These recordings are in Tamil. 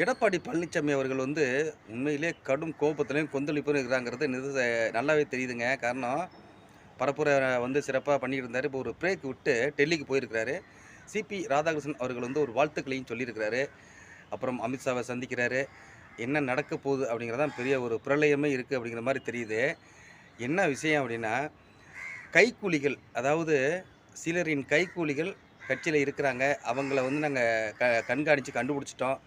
எடப்பாடி பழனிசாமி அவர்கள் வந்து உண்மையிலே கடும் கோபத்திலையும் கொந்தளிப்பும் இருக்கிறாங்கிறது நிறு நல்லாவே தெரியுதுங்க. காரணம் பரப்புரை வந்து சிறப்பாக பண்ணிட்டு இருந்தார். இப்போ ஒரு பிரேக் விட்டு டெல்லிக்கு போயிருக்கிறாரு. சிபி ராதாகிருஷ்ணன் அவர்கள் வந்து ஒரு வாழ்த்துக்களையும் சொல்லியிருக்கிறாரு. அப்புறம் அமித்ஷாவை சந்திக்கிறாரு. என்ன நடக்க போகுது அப்படிங்கிறதான் பெரிய ஒரு பிரளயமே இருக்குது அப்படிங்கிற மாதிரி தெரியுது. என்ன விஷயம் அப்படின்னா கைக்கூலிகள் அதாவது சிலரின் கைக்கூலிகள் கட்சியில் இருக்கிறாங்க. அவங்கள வந்து நாங்கள் க கண்காணித்து கண்டுபிடிச்சிட்டோம்.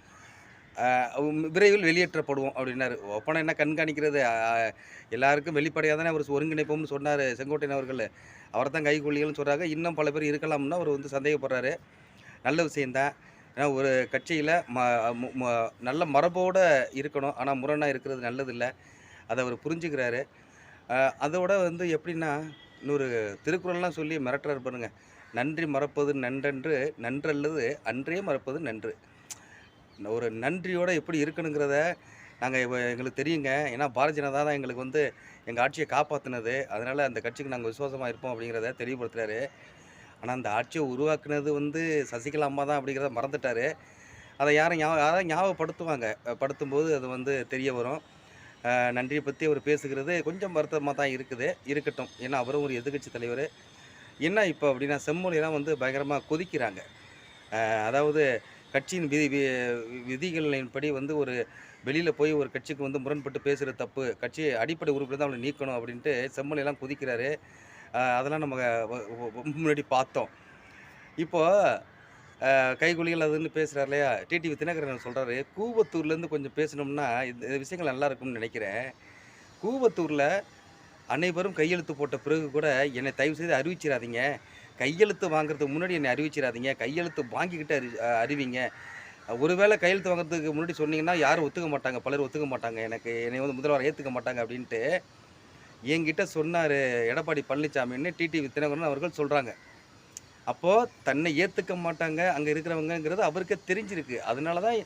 விரைவில் வெளியேற்றப்படுவோம் அப்படின்னாரு. ஒப்பனை என்ன கண்காணிக்கிறது? எல்லாருக்கும் வெளிப்படையாக தானே அவர் ஒருங்கிணைப்போம்னு சொன்னார் செங்கோட்டையன் அவர்கள். அவர் தான் கைக்கூலிகள்னு சொல்கிறாங்க இன்னும் பல பேர் இருக்கலாம்னு அவர் வந்து சந்தேகப்படுறாரு. நல்ல விஷயந்தான் ஏன்னா ஒரு கட்சியில் ம ம- நல்ல மரபோடு இருக்கணும். ஆனால் முரணாக இருக்கிறது நல்லதில்லை. அதை அவர் புரிஞ்சுக்கிறாரு. அதோட வந்து எப்படின்னா இன்னொரு திருக்குறள்லாம் சொல்லி மிரட்டுறாரு பாருங்க. நன்றி மறப்பது நன்றன்று நன்றல்லது அன்றே மறப்பது நன்று. ஒரு நன்றியோடு எப்படி இருக்கணுங்கிறத நாங்கள் எங்களுக்கு தெரியுங்க. ஏன்னா பாரதிய ஜனதா தான் எங்களுக்கு வந்து எங்கள் ஆட்சியை காப்பாற்றினது அதனால் அந்த கட்சிக்கு நாங்கள் விசுவாசமாக இருப்போம் அப்படிங்கிறத தெளிவுபடுத்துகிறாரு ஆனால் அந்த ஆட்சியை உருவாக்குனது வந்து சசிகலா அம்மா தான் அப்படிங்கிறத மறந்துட்டாரு. அதை யாரும் ஞாபகம் யாரும் ஞாபகப்படுத்துவாங்க. படுத்தும்போது அது வந்து தெரிய வரும். நன்றியை பற்றி அவர் பேசுகிறது கொஞ்சம் வருத்தமாக தான் இருக்குது. இருக்கட்டும். ஏன்னா அவரும் ஒரு எதிர்க்கட்சி தலைவர். என்ன இப்போ அப்படின்னா செம்மொழியெல்லாம் வந்து பயங்கரமாக கொதிக்கிறாங்க. அதாவது கட்சியின் விதி வி- விதிகளின்படி வந்து ஒரு வெளியில் போய் ஒரு கட்சிக்கு வந்து முரண்பட்டு பேசுகிற தப்பு. கட்சி அடிப்படை உறுப்பினர் தான் அவனை நீக்கணும் அப்படின்ட்டு செம்மலையெல்லாம் குதிக்கிறாரு. அதெல்லாம் நம்ம முன்னாடி பார்த்தோம். இப்போ கைகுலிகள் அதுன்னு பேசுகிறார் இல்லையா? டிடிவி தினகரன் சொல்கிறாரு கூவத்தூர்லேருந்து கொஞ்சம் பேசணும்னா இந்த இந்த விஷயங்கள் நல்லா இருக்கும்னு நினைக்கிறேன். கூவத்தூரில் அனைவரும் கையெழுத்து போட்ட பிறகு கூட என்னை தயவு செய்து அறிவிச்சிடாதீங்க. கையெழுத்து வாங்குறதுக்கு முன்னாடி என்னை அறிவிச்சிடாதீங்க. கையெழுத்து வாங்கிக்கிட்டு அறி அறிவிங்க. ஒருவேளை கையெழுத்து வாங்குறதுக்கு முன்னாடி சொன்னீங்கன்னா யாரும் ஒத்துக்க மாட்டாங்க. பலர் ஒத்துக்க மாட்டாங்க. எனக்கு என்னை வந்து முதல்வர் ஏற்றுக்க மாட்டாங்க அப்படின்ட்டு என்கிட்ட சொன்னார் எடப்பாடி பழனிசாமின்னு டிடிவி தினகரன் அவர்கள் சொல்கிறாங்க அப்போது தன்னை ஏற்றுக்க மாட்டாங்க அங்கே இருக்கிறவங்கங்கிறது அவருக்கு தெரிஞ்சிருக்கு. அதனால தான்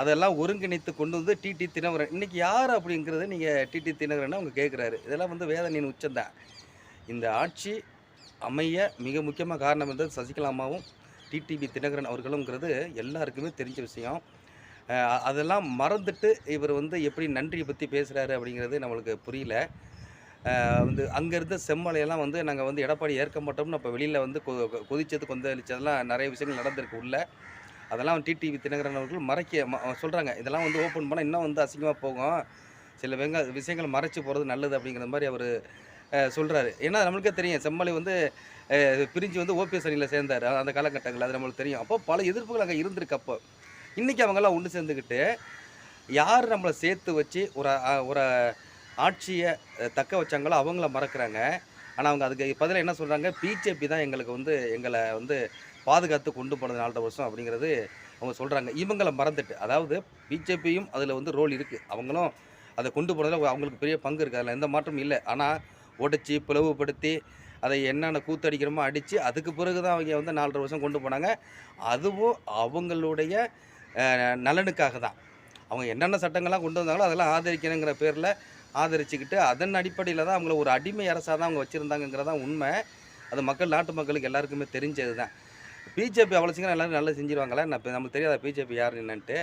அதெல்லாம் ஒருங்கிணைத்து கொண்டு வந்து டிடி தினகரன். இன்றைக்கி யார் அப்படிங்கிறத நீங்கள் டிடி தினகரன் அவங்க கேட்குறாரு இதெல்லாம் வந்து வேதனையின் உச்சந்தான் இந்த ஆட்சி அமைய மிக முக்கியமாக காரணம் இருந்தது சசிகலா அம்மாவும் டிடிவி தினகரன் அவர்களுங்கிறது எல்லாருக்குமே தெரிஞ்ச விஷயம். அதெல்லாம் மறந்துட்டு இவர் வந்து எப்படி நன்றியை பற்றி பேசுகிறாரு அப்படிங்கிறது நம்மளுக்கு புரியல. வந்து அங்கேருந்து செம்மலையெல்லாம் வந்து நாங்கள் வந்து எடப்பாடி ஏற்க மாட்டோம்னு அப்போ வெளியில் வந்து கொ கொதிச்சது கொந்தளிச்சதெல்லாம் நிறைய விஷயங்கள் நடந்திருக்கு உள்ள. அதெல்லாம் டிடிவி தினகரன் அவர்கள் மறைக்க ம சொல்கிறாங்க இதெல்லாம் வந்து ஓப்பன் பண்ணால் இன்னும் வந்து அசிங்கமாக போகும். சில வெங்க விஷயங்கள் மறைச்சி போகிறது நல்லது அப்படிங்கிற மாதிரி அவர் சொல்கிறாரு ஏன்னா நம்மளுக்கே தெரியும். செம்மலை வந்து பிரிஞ்சு வந்து ஓபிஎஸ் அணியில் சேர்ந்தார். அந்த காலகட்டங்களில் அது நம்மளுக்கு தெரியும். அப்போ பல எதிர்ப்புகள் அங்கே இருந்திருக்கு அப்போ. இன்றைக்கி அவங்கெல்லாம் ஒன்று சேர்ந்துக்கிட்டு யார் நம்மளை சேர்த்து வச்சு ஒரு ஒரு ஆட்சியை தக்க வச்சாங்களோ அவங்கள மறக்கிறாங்க. ஆனால் அவங்க அதுக்கு பதிலாக என்ன சொல்கிறாங்க பிஜேபி தான் எங்களுக்கு வந்து எங்களை வந்து பாதுகாத்து கொண்டு போனது நாலரை வருஷம் அப்படிங்கிறது அவங்க சொல்கிறாங்க இவங்களை மறந்துட்டு அதாவது பிஜேபியும் அதில் வந்து ரோல் இருக்குது அவங்களும் அதை கொண்டு போனதில் அவங்களுக்கு பெரிய பங்கு இருக்குது அதில் எந்த மாற்றமும் இல்லை. ஆனால் உடைச்சி பிளவுபடுத்தி அதை என்னென்ன கூத்தடிக்கிறோமோ அடித்து அதுக்கு பிறகு தான் அவங்க வந்து நாலரை வருஷம் கொண்டு போனாங்க. அதுவும் அவங்களுடைய நலனுக்காக தான் அவங்க என்னென்ன சட்டங்கள்லாம் கொண்டு வந்தாங்களோ அதெல்லாம் ஆதரிக்கணுங்கிற பேரில் ஆதரிச்சுக்கிட்டு அதன் அடிப்படையில் தான் அவங்கள ஒரு அடிமை அரசாக தான் அவங்க வச்சுருந்தாங்கங்கிறதான் உண்மை. அது மக்கள் நாட்டு மக்களுக்கு எல்லாருக்குமே தெரிஞ்சது தான் பிஜேபி அவ்வளோ சீக்கிரம் எல்லோரும் நல்லா செஞ்சிருவாங்களா? நான் இப்போ நம்மளுக்கு தெரியாத பிஜேபி யார் என்னன்ட்டு?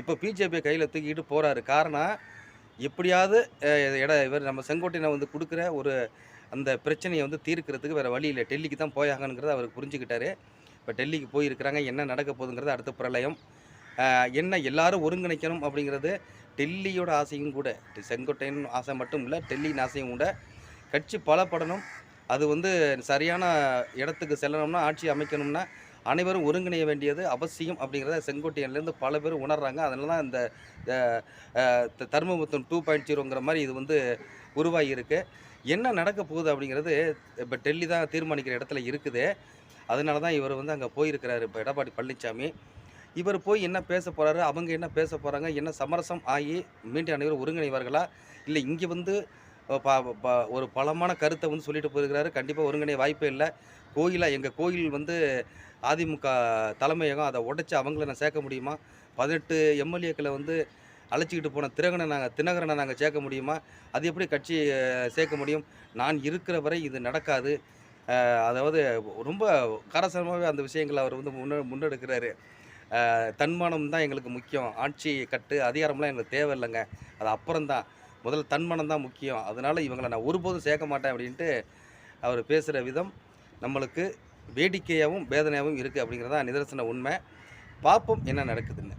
இப்போ பிஜேபியை கையில் தூக்கிட்டு போகிறாரு காரணம் எப்படியாவது இட இவர் நம்ம செங்கோட்டையனை வந்து கொடுக்குற ஒரு அந்த பிரச்சனையை வந்து தீர்க்கிறதுக்கு வேறு வழி இல்லை. டெல்லிக்கு தான் போயாகணுங்கிறத அவர் புரிஞ்சுக்கிட்டாரு. இப்போ டெல்லிக்கு போயிருக்கிறாங்க என்ன நடக்க போகுதுங்கிறது அடுத்த பிரளயம். என்ன எல்லாரும் ஒருங்கிணைக்கணும் அப்படிங்கிறது டெல்லியோட ஆசையும் கூட. செங்கோட்டையன் ஆசை மட்டும் இல்லை டெல்லியின் ஆசையும் கூட. கட்சி பலப்படணும். அது வந்து சரியான இடத்துக்கு செல்லணும்னா ஆட்சி அமைக்கணும்னா அனைவரும் ஒருங்கிணைய வேண்டியது அவசியம் அப்படிங்கிறத செங்கோட்டையன்லேருந்து பல பேர் உணர்றாங்க. அதனால தான் இந்த த- தர்மபுத்தம் டூ பாயிண்ட் ஜீரோங்கிற மாதிரி இது வந்து உருவாகியிருக்கு. என்ன நடக்க போகுது அப்படிங்கிறது இப்போ டெல்லி தான் தீர்மானிக்கிற இடத்துல இருக்குது. அதனால தான் இவர் வந்து அங்கே போயிருக்கிறாரு இப்போ எடப்பாடி பழனிசாமி இவர் போய் என்ன பேச போகிறாரு அவங்க என்ன பேச போகிறாங்க என்ன சமரசம் ஆகி மீண்டும் அனைவரும் ஒருங்கிணைவார்களா? இல்லை இங்கே வந்து ஒரு பலமான கருத்தை வந்து சொல்லிட்டு போயிருக்கிறாரு. கண்டிப்பாக ஒருங்கிணைய வாய்ப்பே இல்லை. கோயிலாக எங்கள் கோயில் வந்து அதிமுக தலைமையகம் அதை உடைச்சி அவங்கள நான் சேர்க்க முடியுமா? பதினெட்டு எம்எல்ஏக்களை வந்து அழைச்சிக்கிட்டு போன திரகனை நாங்கள் தினகரனை நாங்கள் சேர்க்க முடியுமா? அது எப்படி கட்சி சேர்க்க முடியும்? நான் இருக்கிற வரை இது நடக்காது. அதாவது ரொம்ப கரசரமாகவே அந்த விஷயங்களை அவர் வந்து முன்ன முன்னெடுக்கிறாரு. தன்மானம் தான் எங்களுக்கு முக்கியம். ஆட்சி கட்டு அதிகாரம்லாம் எங்களுக்கு தேவையில்லைங்க. அது அப்புறம்தான். முதல்ல தன்மனம் தான் முக்கியம். அதனால இவங்களை நான் ஒருபோதும் சேர்க்க மாட்டேன் அப்படின்ட்டு அவர் பேசுகிற விதம் நம்மளுக்கு வேடிக்கையாகவும் வேதனையாகவும் இருக்குது அப்படிங்கிறதா நிதர்சன உண்மை. பார்ப்போம் என்ன நடக்குதுன்னு.